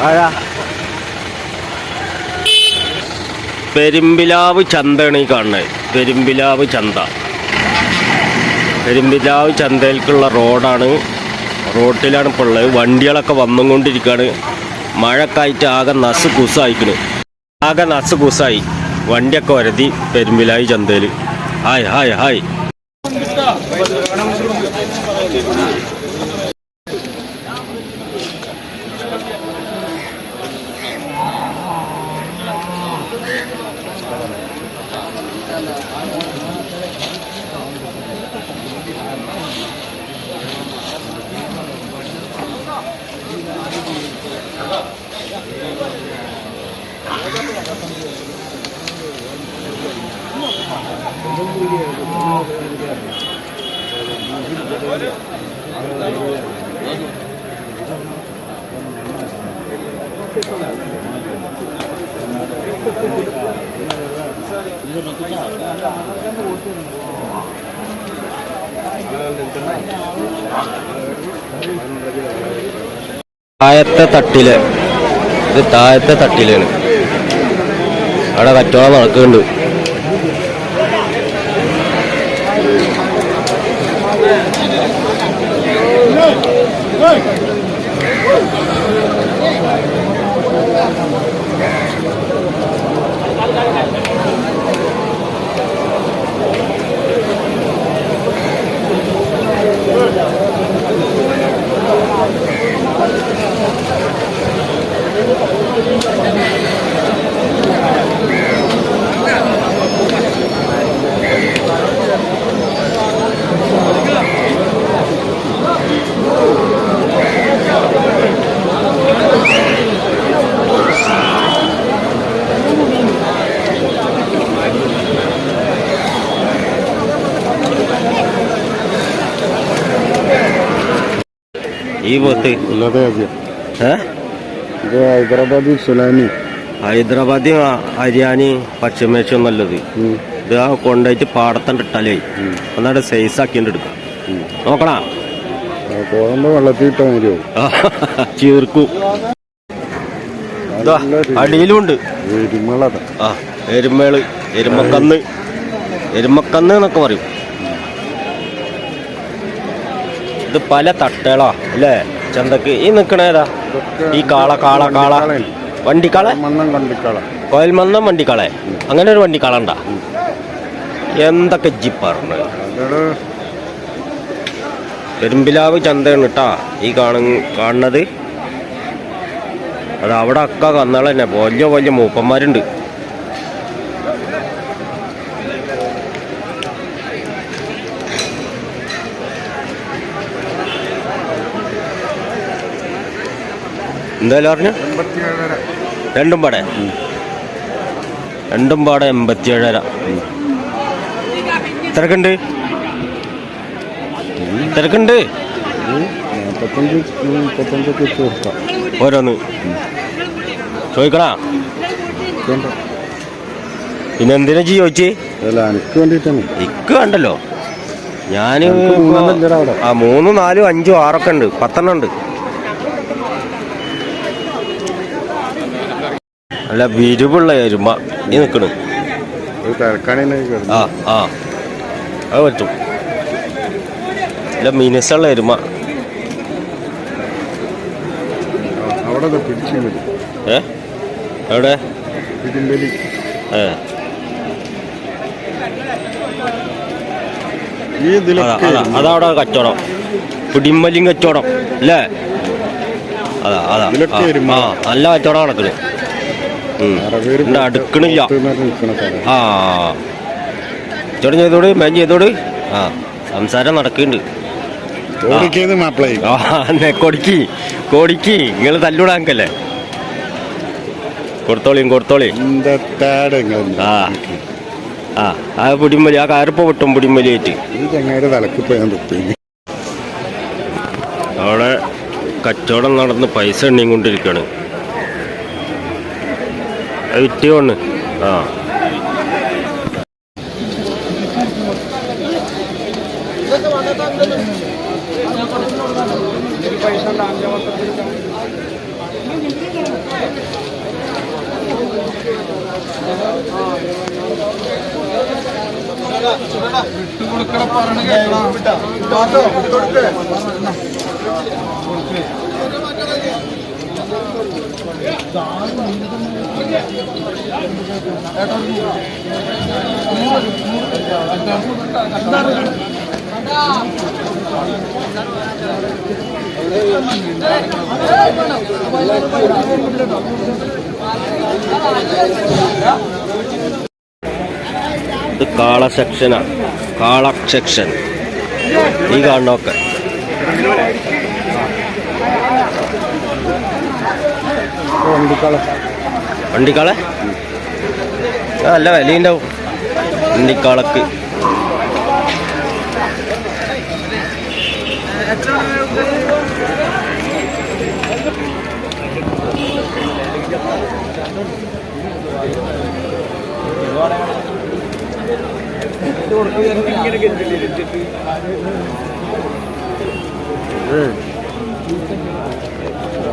ആരാ പെരുമ്പിലാവ് ചന്തയാണ് ഈ കാണുന്നത്. പെരുമ്പിലാവ് ചന്ത. പെരുമ്പിലാവ് ചന്തയിലേക്കുള്ള റോഡാണ്. റോട്ടിലാണ് ഇപ്പോൾ ഉള്ളത്. വണ്ടികളൊക്കെ വന്നുകൊണ്ടിരിക്കുകയാണ്. മഴക്കായിട്ട് ആകെ നസ് കുസായിക്കണ്. ആകെ നസ് കുസായി. വണ്ടിയൊക്കെ വരതി പെരുമ്പിലായി ചന്തയിൽ ഹായ് ഹായ് ഹായ്. താഴത്തെ തട്ടിൽ. ഇത് താഴത്തെ തട്ടിലാണ്. അവിടെ കച്ചവടം നടക്കുന്നുണ്ട്. Yeah. ഈ പോത്ത്. ഹൈദരാബാദി സുലാനി. ഹൈദരാബാദി ഹരിയാനി പശ്ചിമേശം നല്ലത്. ഇത് ആ കൊണ്ടുപോയിട്ട് പാടത്തണ്ട് ഇട്ടാലേ ഒന്നാണ്ട് സൈസ് ആക്കിയിട്ട് എടുക്കാം. നോക്കണാ മതിയോ? ചീർക്കു. അടിയിലുണ്ട്. എരുമേൾ എരുമക്കന്ന്. എരുമക്കന്ന് എന്നൊക്കെ പറയും. ഇത് പല തട്ടുകളാ അല്ലേ? ചന്തക്ക്. ഈ നിക്കണേതാ ഈ കാള കാള കാള. വണ്ടിക്കാളെ? കോയൽമന്നം വണ്ടിക്കാളെ. അങ്ങനെ ഒരു വണ്ടിക്കാള ഉണ്ടാ? എന്തൊക്കെ ജി പെരുമ്പിലാവ് ചന്തയാണ് കേട്ടാ ഈ കാണു കാണുന്നത്. അത് അവിടെ അക്ക കന്നാളെന്നെ വലിയ വലിയ മൂപ്പന്മാരുണ്ട്. എന്തായാലും പറഞ്ഞു രണ്ടും പാടെ. രണ്ടും പാടെ എൺപത്തിയേഴര. തിരക്കുണ്ട്? തിരക്കുണ്ട്? ഓരോന്ന്. ചോദിക്കണാ. പിന്നെ എന്തിനാ ജി ചോദിച്ചേ? ഇക്ക് കണ്ടല്ലോ ഞാൻ. ആ മൂന്നും നാലും അഞ്ചും ആറൊക്കെ ഉണ്ട്. പത്തെണ്ണം ഉണ്ട്. അല്ല വിരിവുള്ള എരുമ. ഈ നിൽക്കണ് ആ ആ. അത് പറ്റും. നല്ല മിനുസുള്ള എരുമ. ഏ? എവിടെ? അതവിടെ കച്ചവടം. പിടിമ്പലിയും കച്ചവടം. അല്ലേ? അതാ അതാ. നല്ല കച്ചവടം ഉണ്ട്, അടുക്കണില്ല. ആ. കച്ചവടം ചെയ്തോട് മേൻ ചെയ്തോട്. ആ സംസാരം നടക്കുന്നുണ്ട് കൊടിക്ക് കൊടിക്ക്. നിങ്ങൾ തല്ലൂടാങ്കല്ലേ കൊടുത്തോളിയും കൊടുത്തോളിയും ആ. ആ ആ പിടിമലി ആ കയറിപ്പോ വിട്ടും പിടിമലിയായിട്ട് അവിടെ കച്ചവടം നടന്ന് പൈസ എണ്ണിയും ആ. ഇട്ടുകൊടുക്കണ പറഞ്ഞു കേട്ടോ. ആ ഇത് കാള സെക്ഷനാണ് കാള സെക്ഷൻ ഈ കാണണമൊക്കെ വണ്ടിക്കാളെ. വണ്ടിക്കാളെ? നല്ല വിലയുണ്ടാവും. വണ്ടിക്കാളക്ക്.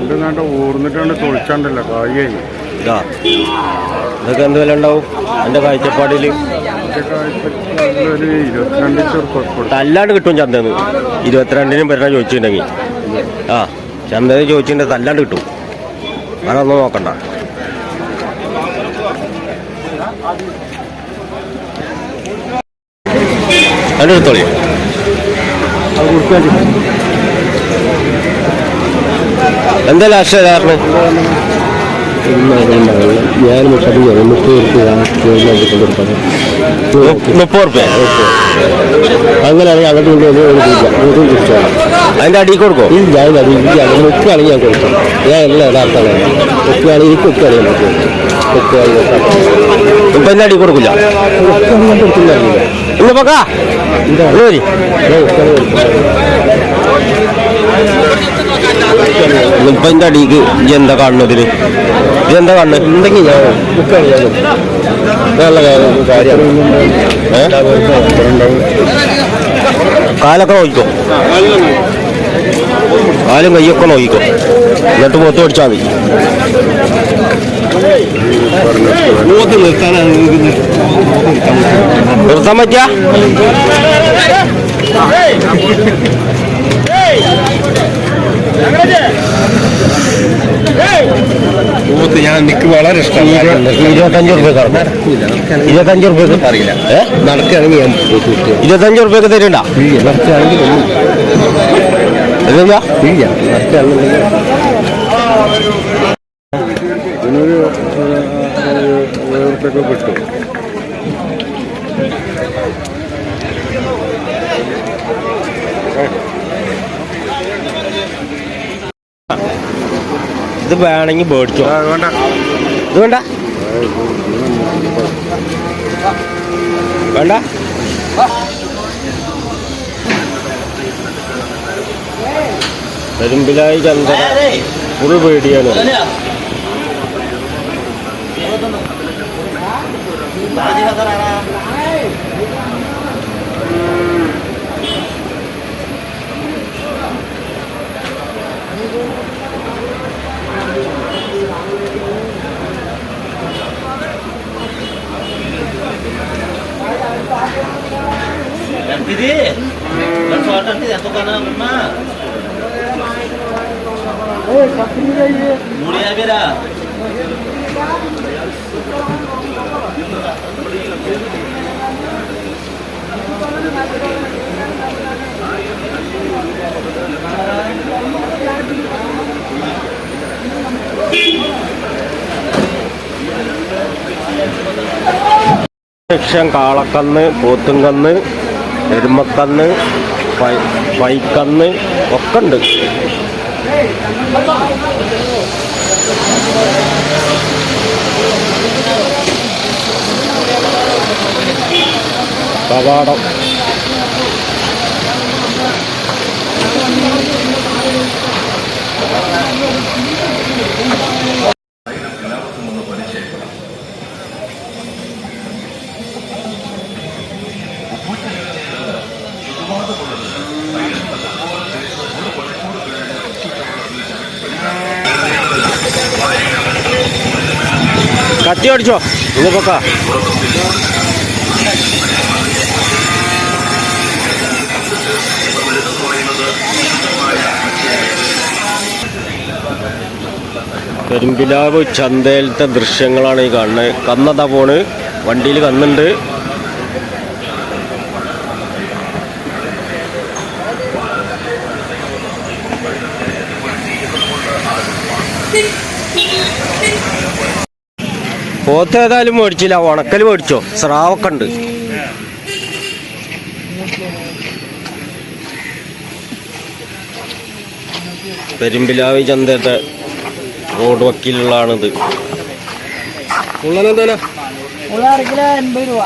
രണ്ട് നാട്ടം ഊർന്നിട്ടുണ്ട് തൊളിച്ചാണ്ടല്ലോ കായായി ഇതാ ഇതൊക്കെ എന്ത് വില ഉണ്ടാവും? എന്റെ കാഴ്ചപ്പാടിൽ തല്ലാണ്ട് കിട്ടും ചന്തന്ന്. ഇരുപത്തിരണ്ടിനും വരണ ചോദിച്ചിട്ടുണ്ടെങ്കിൽ. ആ ചന്തന്ന് ചോദിച്ചിട്ടുണ്ടെങ്കിൽ തല്ലാണ്ട് കിട്ടും. അതൊന്നും നോക്കണ്ട. അതിന്റെ എടുത്തോളി എന്താ ലാസ്റ്റ് കാരണം? ഞാൻ മുപ്പത് മുപ്പത് മുപ്പത് റുപ്യ. അങ്ങനെയാണെങ്കിൽ അങ്ങോട്ട് കൊണ്ടുവന്ന് അതിന്റെ അടിയിൽ കൊടുക്കോ? ഈ ഞാൻ മുക്കുകയാണെങ്കിൽ ഞാൻ കൊടുക്കും ഞാൻ എല്ലാം യഥാർത്ഥമാണ് മുക്കുകയാണെങ്കിൽ എനിക്ക് കൊടുക്കും മുക്കുകയാണെങ്കിൽ ഇപ്പം അതിന്റെ അടിയിൽ കൊടുക്കില്ല കൊടുക്കില്ല ഇന്ന് പോക്കാ. ഇപ്പം അതിന്റെ അടിക്ക് ഇജ്ജ് എന്താ കാണുന്നതിന് ഇതെന്താ കാണുന്നത് ഉണ്ടെങ്കിൽ ഞാൻ നല്ല കാര്യം? കാലൊക്കെ നോക്കിക്കോ. കാലും കൈയൊക്കെ നോക്കിക്കോ. എന്നിട്ട് മുഖത്ത് പഠിച്ചാൽ മതി. നിർത്താൻ പറ്റിയ? ഞാൻ എനിക്ക് വളരെ ഇഷ്ടമാണ്. ഇരുപത്തഞ്ച് റുപ്യ ഇരുപത്തഞ്ച് റുപ്യക്ക് അറിയില്ല. നടക്കുകയാണെങ്കിൽ ഞാൻ കിട്ടും ഇരുപത്തഞ്ച് തരണ്ട? നടക്കുകയാണെങ്കിൽ എന്താ ഇല്ല. നടക്കുകയാണെന്നുണ്ടെങ്കിൽ ഇതിനൊരു കിട്ടും ഇത് വേണമെങ്കിൽ മേടിച്ചോ. വേണ്ട. ഇത് വേണ്ട. വേണ്ട. പെരുമ്പിലായി ചന്ദ്ര ഫുൾ പേടിയാണ്. ganti deh dan soal nanti ya tuh karena mah mulai aja dah Thank you. Section കാളക്കന്ന് പോത്തുങ്കന്ന് എരുമക്കന്ന് പൈക്കന്ന് ഒക്കെ ഉണ്ട് കവാടം. കത്തി അടിച്ചോ. ഇന്ന് പൊക്ക. പെരുമ്പിലാവ് ചന്തയിലത്തെ ദൃശ്യങ്ങളാണ് ഈ കാണുന്നത്. കന്നതാ പോണ് വണ്ടിയിൽ കന്നുണ്ട്. പോത്ത് ഏതായാലും മേടിച്ചില്ല ഉണക്കൽ മേടിച്ചോ. സ്രാവൊക്കെ ഉണ്ട്. പെരുമ്പിലാവി ചന്തത്തെ റോഡ് വക്കീലുള്ളതാണിത്. എൺപത് രൂപ.